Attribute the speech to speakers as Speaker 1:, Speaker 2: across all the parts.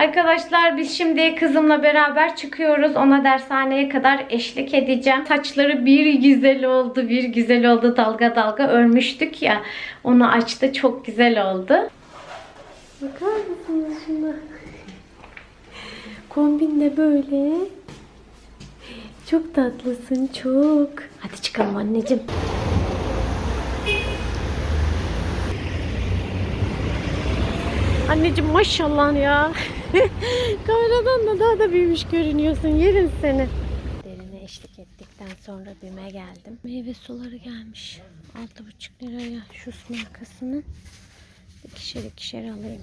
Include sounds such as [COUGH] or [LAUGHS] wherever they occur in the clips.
Speaker 1: Arkadaşlar biz şimdi kızımla beraber çıkıyoruz. Ona dershaneye kadar eşlik edeceğim. Saçları bir güzel oldu, bir güzel oldu. Dalga dalga örmüştük ya. Onu açtı. Çok güzel oldu. Bakar mısınız şuna? Kombin de böyle. Çok tatlısın çok. Hadi çıkalım anneciğim. Anneciğim maşallah ya. [LAUGHS] Kameradan da daha da büyümüş görünüyorsun. Yerim seni. Derine eşlik ettikten sonra BİM'e geldim. Meyve suları gelmiş. 6,5 liraya şu markasının. İkişer ikişer alayım.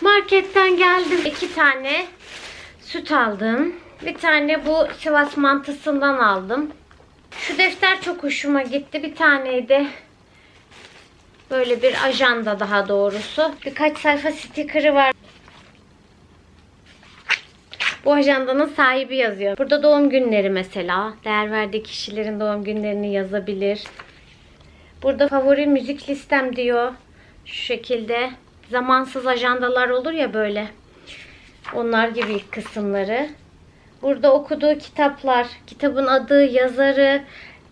Speaker 1: Marketten geldim. İki tane süt aldım. Bir tane bu Sivas mantısından aldım. Şu defter çok hoşuma gitti. Bir taneydi böyle bir ajanda daha doğrusu. Birkaç sayfa sticker'ı var. Bu ajandanın sahibi yazıyor. Burada doğum günleri mesela. Değer verdiği kişilerin doğum günlerini yazabilir. Burada favori müzik listem diyor. Şu şekilde. Zamansız ajandalar olur ya böyle. Onlar gibi kısımları. Burada okuduğu kitaplar, kitabın adı, yazarı,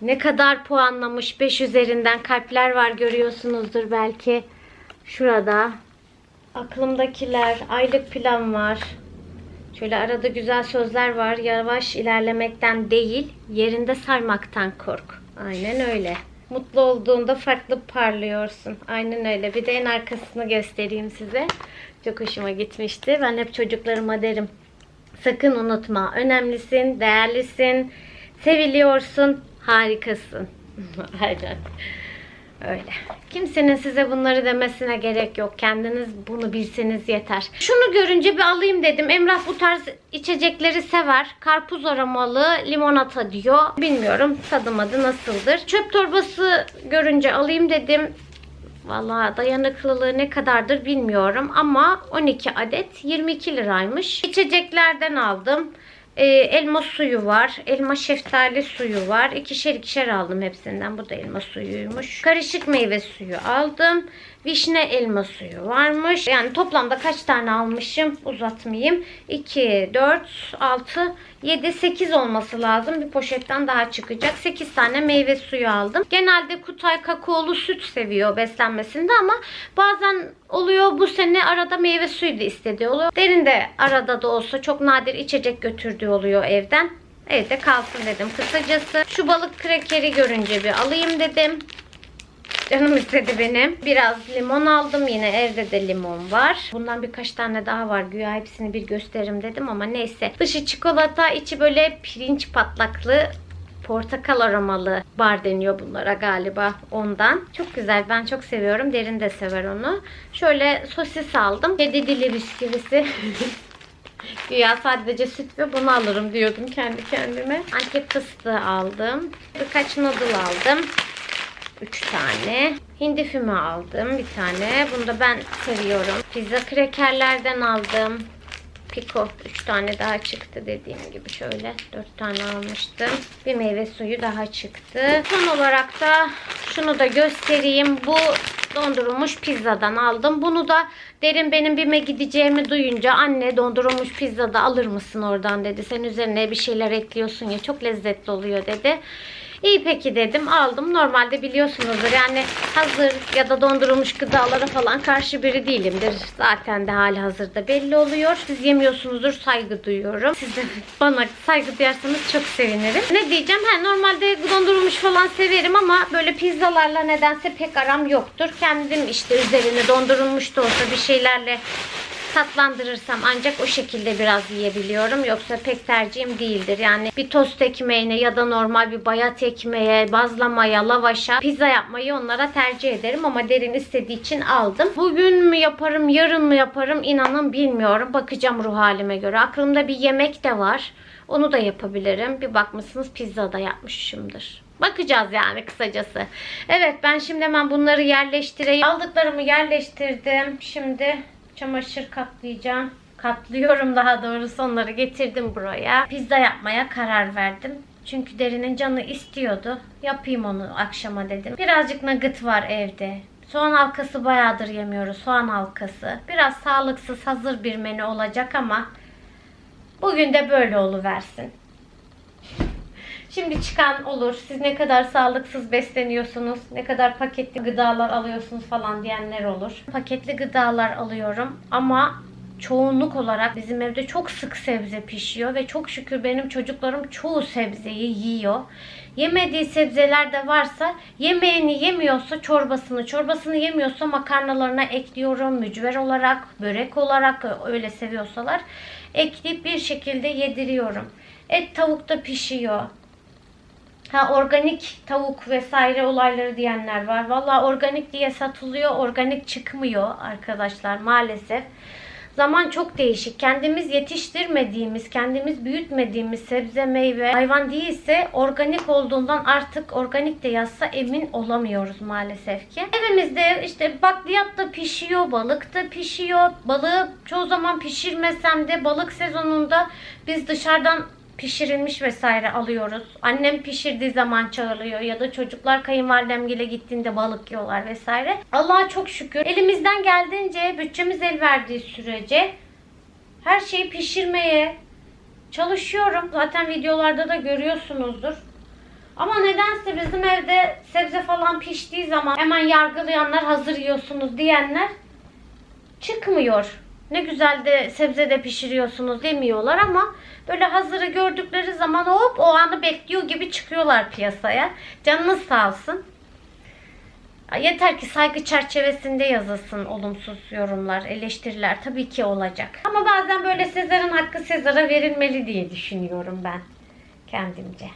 Speaker 1: ne kadar puanlamış 5 üzerinden kalpler var görüyorsunuzdur belki. Şurada. Aklımdakiler, aylık plan var. Şöyle arada güzel sözler var. Yavaş ilerlemekten değil, yerinde sarmaktan kork. Aynen öyle. Mutlu olduğunda farklı parlıyorsun. Aynen öyle. Bir de en arkasını göstereyim size. Çok hoşuma gitmişti. Ben hep çocuklarıma derim. Sakın unutma. Önemlisin, değerlisin, seviliyorsun, harikasın. [LAUGHS] Aynen. Öyle. Kimsenin size bunları demesine gerek yok. Kendiniz bunu bilseniz yeter. Şunu görünce bir alayım dedim. Emrah bu tarz içecekleri sever. Karpuz aromalı limonata diyor. Bilmiyorum tadım adı nasıldır. Çöp torbası görünce alayım dedim. Valla dayanıklılığı ne kadardır bilmiyorum ama 12 adet 22 liraymış. İçeceklerden aldım. Ee, elma suyu var. Elma şeftali suyu var. İkişer ikişer aldım hepsinden. Bu da elma suyuymuş. Karışık meyve suyu aldım. Vişne elma suyu varmış. Yani toplamda kaç tane almışım uzatmayayım. 2, 4, 6, 7, 8 olması lazım. Bir poşetten daha çıkacak. 8 tane meyve suyu aldım. Genelde Kutay kakaolu süt seviyor beslenmesinde ama bazen oluyor bu sene arada meyve suyu da istediği oluyor. Derin de arada da olsa çok nadir içecek götürdüğü oluyor evden. Evde kalsın dedim kısacası. Şu balık krekeri görünce bir alayım dedim. Canım istedi benim. Biraz limon aldım. Yine evde de limon var. Bundan birkaç tane daha var. Güya hepsini bir gösteririm dedim ama neyse. Dışı çikolata, içi böyle pirinç patlaklı portakal aromalı bar deniyor bunlara galiba ondan. Çok güzel. Ben çok seviyorum. Derin de sever onu. Şöyle sosis aldım. Kedi dili bisküvisi. [LAUGHS] Güya sadece süt ve bunu alırım diyordum kendi kendime. Antep fıstığı aldım. Birkaç noodle aldım. 3 tane. Hindi füme aldım bir tane. Bunu da ben seviyorum. Pizza krekerlerden aldım. Pico 3 tane daha çıktı dediğim gibi şöyle 4 tane almıştım. Bir meyve suyu daha çıktı. Son olarak da şunu da göstereyim. Bu dondurulmuş pizzadan aldım. Bunu da derin benim BİM'e gideceğimi duyunca anne dondurulmuş pizzada alır mısın oradan dedi. Sen üzerine bir şeyler ekliyorsun ya çok lezzetli oluyor dedi. İyi peki dedim aldım. Normalde biliyorsunuzdur yani hazır ya da dondurulmuş gıdalara falan karşı biri değilimdir. Zaten de hali hazırda belli oluyor. Siz yemiyorsunuzdur saygı duyuyorum. Siz de bana saygı duyarsanız çok sevinirim. Ne diyeceğim? Ha, normalde dondurulmuş falan severim ama böyle pizzalarla nedense pek aram yoktur. Kendim işte üzerine dondurulmuş da olsa bir şeylerle tatlandırırsam ancak o şekilde biraz yiyebiliyorum. Yoksa pek tercihim değildir. Yani bir tost ekmeğine ya da normal bir bayat ekmeğe, bazlamaya, lavaşa, pizza yapmayı onlara tercih ederim. Ama derin istediği için aldım. Bugün mü yaparım, yarın mı yaparım inanın bilmiyorum. Bakacağım ruh halime göre. Aklımda bir yemek de var. Onu da yapabilirim. Bir bakmışsınız pizza da yapmışımdır. Bakacağız yani kısacası. Evet ben şimdi hemen bunları yerleştireyim. Aldıklarımı yerleştirdim. Şimdi çamaşır katlayacağım. Katlıyorum daha doğrusu onları getirdim buraya. Pizza yapmaya karar verdim. Çünkü derinin canı istiyordu. Yapayım onu akşama dedim. Birazcık nugget var evde. Soğan halkası bayağıdır yemiyoruz. Soğan halkası. Biraz sağlıksız hazır bir menü olacak ama bugün de böyle oluversin. Şimdi çıkan olur. Siz ne kadar sağlıksız besleniyorsunuz, ne kadar paketli gıdalar alıyorsunuz falan diyenler olur. Paketli gıdalar alıyorum ama çoğunluk olarak bizim evde çok sık sebze pişiyor ve çok şükür benim çocuklarım çoğu sebzeyi yiyor. Yemediği sebzeler de varsa yemeğini yemiyorsa çorbasını, çorbasını yemiyorsa makarnalarına ekliyorum. Mücver olarak, börek olarak öyle seviyorsalar ekleyip bir şekilde yediriyorum. Et tavuk da pişiyor. Ha organik tavuk vesaire olayları diyenler var. Valla organik diye satılıyor, organik çıkmıyor arkadaşlar maalesef. Zaman çok değişik. Kendimiz yetiştirmediğimiz, kendimiz büyütmediğimiz sebze, meyve, hayvan değilse organik olduğundan artık organik de yazsa emin olamıyoruz maalesef ki. Evimizde işte bakliyat da pişiyor, balık da pişiyor. Balığı çoğu zaman pişirmesem de balık sezonunda biz dışarıdan pişirilmiş vesaire alıyoruz. Annem pişirdiği zaman çağırıyor ya da çocuklar kayınvalidemgile gittiğinde balık yiyorlar vesaire. Allah'a çok şükür elimizden geldiğince bütçemiz el verdiği sürece her şeyi pişirmeye çalışıyorum. Zaten videolarda da görüyorsunuzdur. Ama nedense bizim evde sebze falan piştiği zaman hemen yargılayanlar hazır yiyorsunuz diyenler çıkmıyor. Ne güzel de sebze de pişiriyorsunuz demiyorlar ama böyle hazırı gördükleri zaman hop o anı bekliyor gibi çıkıyorlar piyasaya. Canınız sağ olsun. Yeter ki saygı çerçevesinde yazılsın olumsuz yorumlar, eleştiriler tabii ki olacak. Ama bazen böyle Sezar'ın hakkı Sezar'a verilmeli diye düşünüyorum ben kendimce.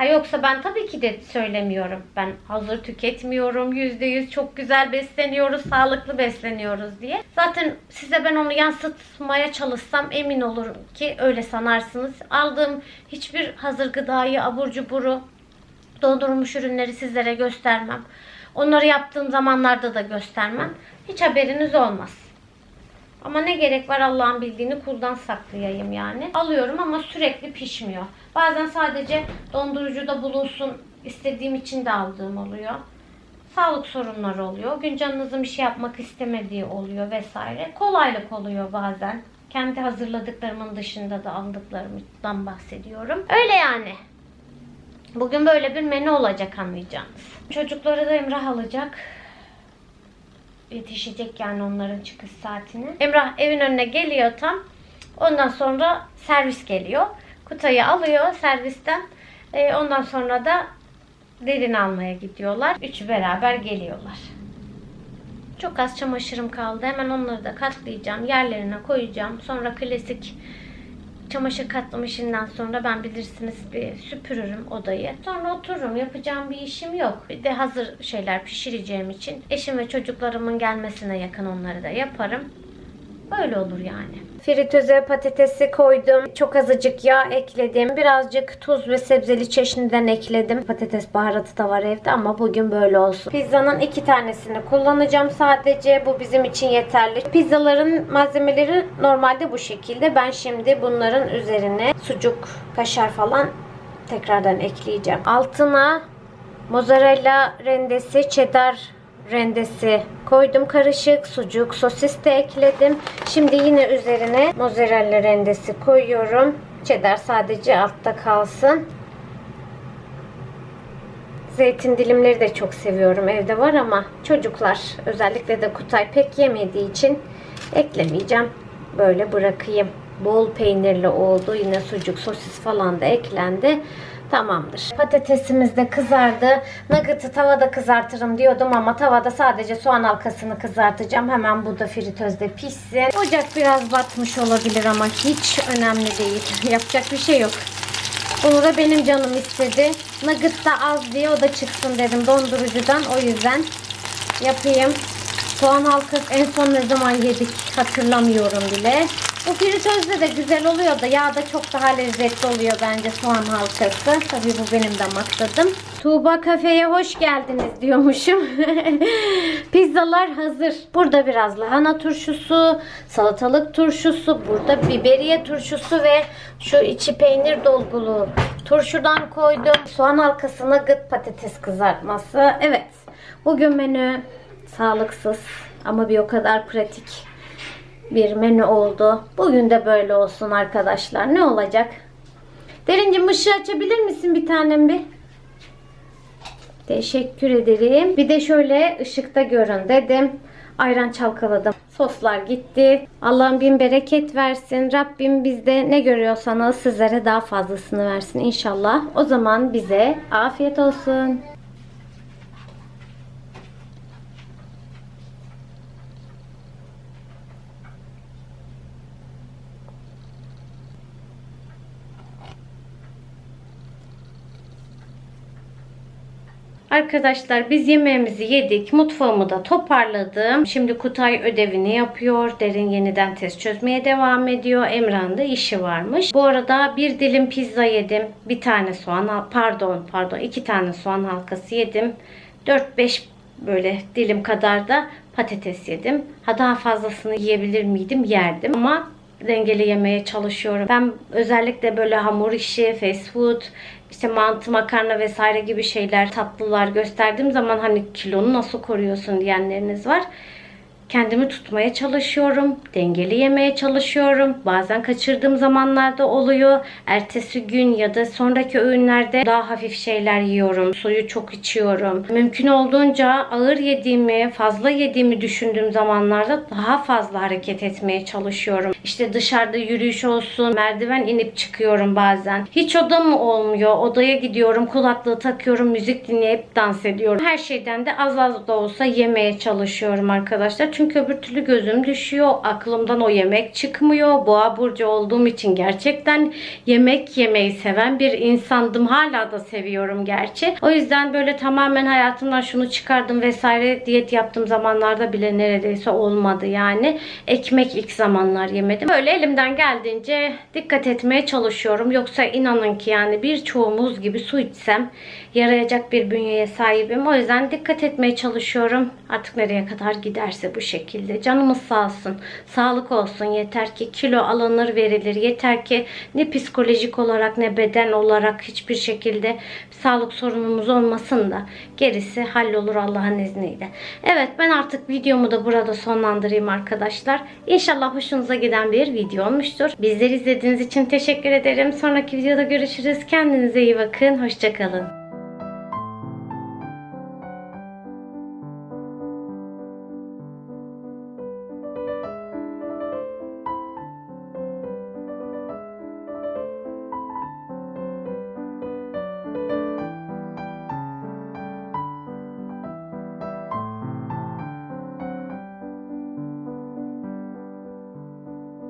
Speaker 1: Ha yoksa ben tabii ki de söylemiyorum. Ben hazır tüketmiyorum. Yüzde yüz çok güzel besleniyoruz, sağlıklı besleniyoruz diye. Zaten size ben onu yansıtmaya çalışsam emin olurum ki öyle sanarsınız. Aldığım hiçbir hazır gıdayı, abur cuburu, dondurulmuş ürünleri sizlere göstermem. Onları yaptığım zamanlarda da göstermem. Hiç haberiniz olmaz. Ama ne gerek var Allah'ın bildiğini kuldan saklayayım yani. Alıyorum ama sürekli pişmiyor. Bazen sadece dondurucuda bulunsun istediğim için de aldığım oluyor. Sağlık sorunları oluyor. Gün canınızın bir şey yapmak istemediği oluyor vesaire. Kolaylık oluyor bazen. Kendi hazırladıklarımın dışında da aldıklarımdan bahsediyorum. Öyle yani. Bugün böyle bir menü olacak anlayacağınız. Çocukları da Emrah alacak yetişecek yani onların çıkış saatini. Emrah evin önüne geliyor tam. Ondan sonra servis geliyor. Kutayı alıyor servisten. Ee, ondan sonra da derin almaya gidiyorlar. Üçü beraber geliyorlar. Çok az çamaşırım kaldı. Hemen onları da katlayacağım. Yerlerine koyacağım. Sonra klasik çamaşır katlama işinden sonra ben bilirsiniz bir süpürürüm odayı. Sonra otururum. Yapacağım bir işim yok. Bir de hazır şeyler pişireceğim için eşim ve çocuklarımın gelmesine yakın onları da yaparım. Böyle olur yani. Fritöze patatesi koydum. Çok azıcık yağ ekledim. Birazcık tuz ve sebzeli çeşniden ekledim. Patates baharatı da var evde ama bugün böyle olsun. Pizzanın iki tanesini kullanacağım sadece. Bu bizim için yeterli. Pizzaların malzemeleri normalde bu şekilde. Ben şimdi bunların üzerine sucuk, kaşar falan tekrardan ekleyeceğim. Altına mozzarella rendesi, cheddar rendesi koydum karışık. Sucuk, sosis de ekledim. Şimdi yine üzerine mozzarella rendesi koyuyorum. Cheddar sadece altta kalsın. Zeytin dilimleri de çok seviyorum. Evde var ama çocuklar özellikle de Kutay pek yemediği için eklemeyeceğim. Böyle bırakayım. Bol peynirli oldu. Yine sucuk, sosis falan da eklendi. Tamamdır. Patatesimiz de kızardı. Nugget'ı tavada kızartırım diyordum ama tavada sadece soğan halkasını kızartacağım. Hemen bu da fritözde pişsin. Ocak biraz batmış olabilir ama hiç önemli değil. [LAUGHS] Yapacak bir şey yok. Bunu da benim canım istedi. Nugget da az diye o da çıksın dedim dondurucudan. O yüzden yapayım. Soğan halkası en son ne zaman yedik hatırlamıyorum bile. Bu fritözde de güzel oluyor da yağda çok daha lezzetli oluyor bence soğan halkası. Tabii bu benim damak tadım. Tuğba kafeye hoş geldiniz diyormuşum. [LAUGHS] Pizzalar hazır. Burada biraz lahana turşusu, salatalık turşusu, burada biberiye turşusu ve şu içi peynir dolgulu turşudan koydum. Soğan halkasına gıt patates kızartması. Evet. Bugün menü sağlıksız ama bir o kadar pratik bir menü oldu. Bugün de böyle olsun arkadaşlar. Ne olacak? Derincim ışığı açabilir misin bir tanem bir? Teşekkür ederim. Bir de şöyle ışıkta görün dedim. Ayran çalkaladım. Soslar gitti. Allah'ım bin bereket versin. Rabbim bizde ne görüyorsanız sizlere daha fazlasını versin inşallah. O zaman bize afiyet olsun. Arkadaşlar biz yemeğimizi yedik. Mutfağımı da toparladım. Şimdi Kutay ödevini yapıyor. Derin yeniden test çözmeye devam ediyor. Emrah'ın da işi varmış. Bu arada bir dilim pizza yedim. Bir tane soğan pardon pardon iki tane soğan halkası yedim. 4-5 böyle dilim kadar da patates yedim. Ha daha fazlasını yiyebilir miydim? Yerdim ama dengeli yemeye çalışıyorum. Ben özellikle böyle hamur işi, fast food, işte mantı, makarna vesaire gibi şeyler, tatlılar gösterdiğim zaman hani kilonu nasıl koruyorsun diyenleriniz var. Kendimi tutmaya çalışıyorum. Dengeli yemeye çalışıyorum. Bazen kaçırdığım zamanlarda oluyor. Ertesi gün ya da sonraki öğünlerde daha hafif şeyler yiyorum. Suyu çok içiyorum. Mümkün olduğunca ağır yediğimi, fazla yediğimi düşündüğüm zamanlarda daha fazla hareket etmeye çalışıyorum. İşte dışarıda yürüyüş olsun, merdiven inip çıkıyorum bazen. Hiç odam mı olmuyor? Odaya gidiyorum, kulaklığı takıyorum, müzik dinleyip dans ediyorum. Her şeyden de az az da olsa yemeye çalışıyorum arkadaşlar. Çünkü öbür türlü gözüm düşüyor. Aklımdan o yemek çıkmıyor. Boğa burcu olduğum için gerçekten yemek yemeyi seven bir insandım. Hala da seviyorum gerçi. O yüzden böyle tamamen hayatımdan şunu çıkardım vesaire diyet yaptığım zamanlarda bile neredeyse olmadı yani. Ekmek ilk zamanlar yemedim. Böyle elimden geldiğince dikkat etmeye çalışıyorum. Yoksa inanın ki yani birçoğumuz gibi su içsem yarayacak bir bünyeye sahibim. O yüzden dikkat etmeye çalışıyorum. Artık nereye kadar giderse bu şekilde. Canımız sağ olsun. Sağlık olsun. Yeter ki kilo alınır verilir. Yeter ki ne psikolojik olarak ne beden olarak hiçbir şekilde sağlık sorunumuz olmasın da gerisi hallolur Allah'ın izniyle. Evet ben artık videomu da burada sonlandırayım arkadaşlar. İnşallah hoşunuza giden bir video olmuştur. Bizleri izlediğiniz için teşekkür ederim. Sonraki videoda görüşürüz. Kendinize iyi bakın. Hoşçakalın.